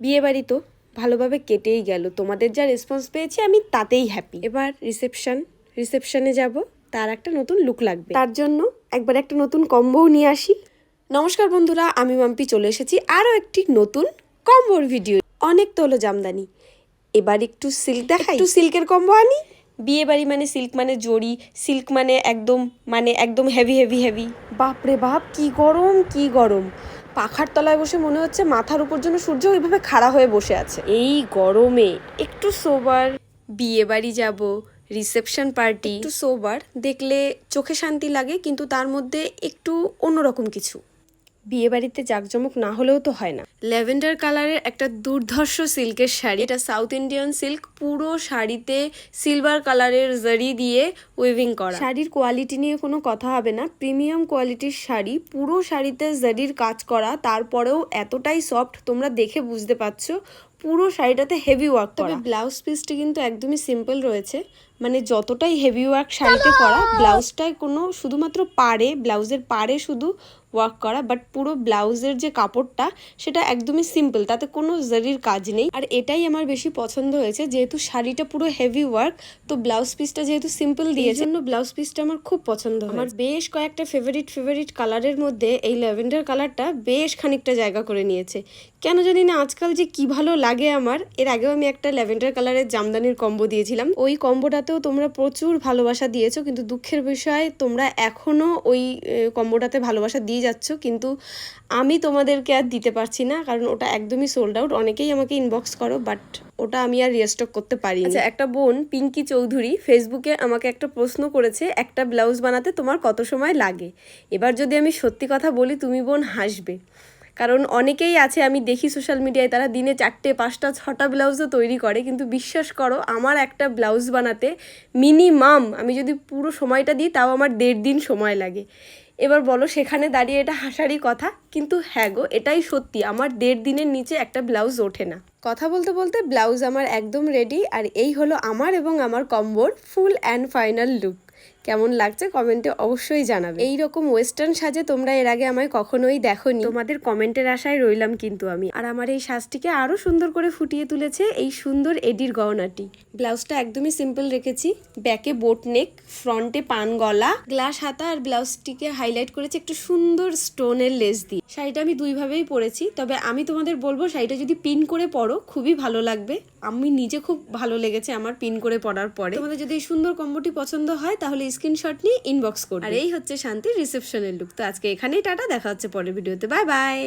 বিয়ে বাড়ি তো ভালোভাবে কেটেই গেল। তোমাদের যা রেসপন্স পেয়েছি, আমি তাতেই হ্যাপি এবার রিসেপশন রিসেপশনে যাব, তার একটা নতুন লুক লাগবে। তার জন্য একবার একটা নতুন কম্বোও নিয়ে আসি। নমস্কার বন্ধুরা, আমি মাম্পি চলে এসেছি আরও একটি নতুন কম্বোর ভিডিও অনেক তো হলো জামদানি। এবার একটু সিল্ক দেখাই। একটু সিল্কের কম্বো আনি। বিয়ে বাড়ি মানে সিল্ক মানে জড়ি সিল্ক মানে একদম মানে একদম হেভি হেভি হেভি বাপরে বাপ, কি গরম কি গরম। পাখার তলায় বসে মনে হচ্ছে মাথার উপর জন্য সূর্য ওইভাবে খাড়া হয়ে বসে আছে। এই গরমে একটু সোবার বিয়ে বাড়ি যাব রিসেপশন পার্টি একটু সোবার দেখলে চোখে শান্তি লাগে কিন্তু তার মধ্যে একটু অন্যরকম কিছু। বিয়ে বাড়িতে জাঁকজমক না হলেও তো হয় না। ল্যাভেন্ডার কালারের একটা দুর্ধর্ষ সিল্কের শাড়ি। এটা সাউথ ইন্ডিয়ান সিল্ক পুরো শাড়িতে সিলভার কালারের জারি দিয়ে উইভিং করা। শাড়ির কোয়ালিটি নিয়ে কোনো কথা হবে না। প্রিমিয়াম কোয়ালিটির শাড়ি পুরো শাড়িতে জারির কাজ করা তারপরেও এতটাই সফট তোমরা দেখে বুঝতে পারছ পুরো শাড়িটাতে হেভি ওয়ার্ক করা। ব্লাউজ পিসটি কিন্তু একদমই সিম্পল রয়েছে। মানে যতটাই হেভি ওয়ার্ক শাড়িতে করা ব্লাউজটায় কোনো শুধুমাত্র পাড়ে ব্লাউজের পাড়ে শুধু ওয়ার্ক করা বাট পুরো ব্লাউজের যে কাপড়টা সেটা একদমই সিম্পল তাতে কোনো জারির কাজ নেই। আর এটাই আমার বেশি পছন্দ হয়েছে যেহেতু শাড়িটা পুরো হেভি ওয়ার্ক তো ব্লাউজ পিসটা যেহেতু সিম্পল দিয়ে জন্য ব্লাউজ পিসটা আমার খুব পছন্দ আমার বেশ কয়েকটা ফেভারিট ফেভারিট কালারের মধ্যে এই ল্যাভেন্ডার কালারটা বেশ খানিকটা জায়গা করে নিয়েছে। কেন জানি না আজকাল যে কি ভালো লাগে আমার এর আগেও আমি একটা ল্যাভেন্ডার কালারের জামদানির কম্বো দিয়েছিলাম। ওই কম্বোটাতেও তোমরা প্রচুর ভালোবাসা দিয়েছ কিন্তু দুঃখের বিষয় তোমরা এখনও ওই কম্বোটাতে ভালোবাসা দিয়ে যাচ্ছ, কিন্তু আমি তোমাদেরকে আর দিতে পারছি না, কারণ ওটা একদমই সোল্ড আউট অনেকেই আমাকে ইনবক্স করো বাট ওটা আমি আর রিস্টক করতে পারি আচ্ছা একটা বোন, পিঙ্কি চৌধুরী, ফেসবুকে আমাকে একটা প্রশ্ন করেছে, একটা ব্লাউজ বানাতে তোমার কত সময় লাগে? এবার যদি আমি সত্যি কথা বলি, তুমি বোন হাসবে। কারণ অনেকেই আছে, আমি দেখি সোশ্যাল মিডিয়ায় তারা দিনে চারটে, পাঁচটা, ছটা ব্লাউজও তৈরি করে, কিন্তু বিশ্বাস করো, আমার একটা ব্লাউজ বানাতে মিনিমাম আমি যদি পুরো সময়টা দিই, তাও আমার দেড় দিন সময় লাগে। এবার বলো সেখানে দাঁড়িয়ে এটা হাসারই কথা? কিন্তু হ্যাঁ গো, এটাই সত্যি। আমার দেড় দিনের নিচে একটা ব্লাউজ ওঠে না। কথা বলতে বলতে ব্লাউজ আমার একদম রেডি আর এই হলো আমার এবং আমার কম্বোর ফুল অ্যান্ড ফাইনাল লুক কেমন লাগছে কমেন্টে অবশ্যই জানাবে। এই রকম ওয়েস্টার্ন সাজে তোমরা এর আগে আমায় কখনোই দেখোনি। তোমাদের কমেন্টের আশায় রইলাম কিন্তু আমি। আর আমার এই সাজটিকে আরও সুন্দর করে ফুটিয়ে তুলেছে এই সুন্দর এডির গহনাটি। ব্লাউজটা একদমই সিম্পল রেখেছি। ব্যাকে বোট নেক ফ্রন্টে পান গলা গ্লাস হাতা আর ব্লাউজটিকে হাইলাইট করেছি একটু সুন্দর স্টোনের লেস দিয়ে। শাড়িটা আমি দুইভাবেই পরেছি, তবে আমি তোমাদের বলব শাড়িটা যদি পিন করে পরো, খুবই ভালো লাগবে। আমি নিজে খুব ভালো লেগেছে আমার পিন করে পরার পরে। তোমাদের যদি এই সুন্দর কম্বোটি পছন্দ হয়, তাহলে স্ক্রিনশট নিয়ে ইনবক্স করবে। আর এই হচ্ছে শান্তির রিসেপশনের লুক তো আজকে এখানেই টাটা, দেখা হচ্ছে পরের ভিডিওতে বাই বাই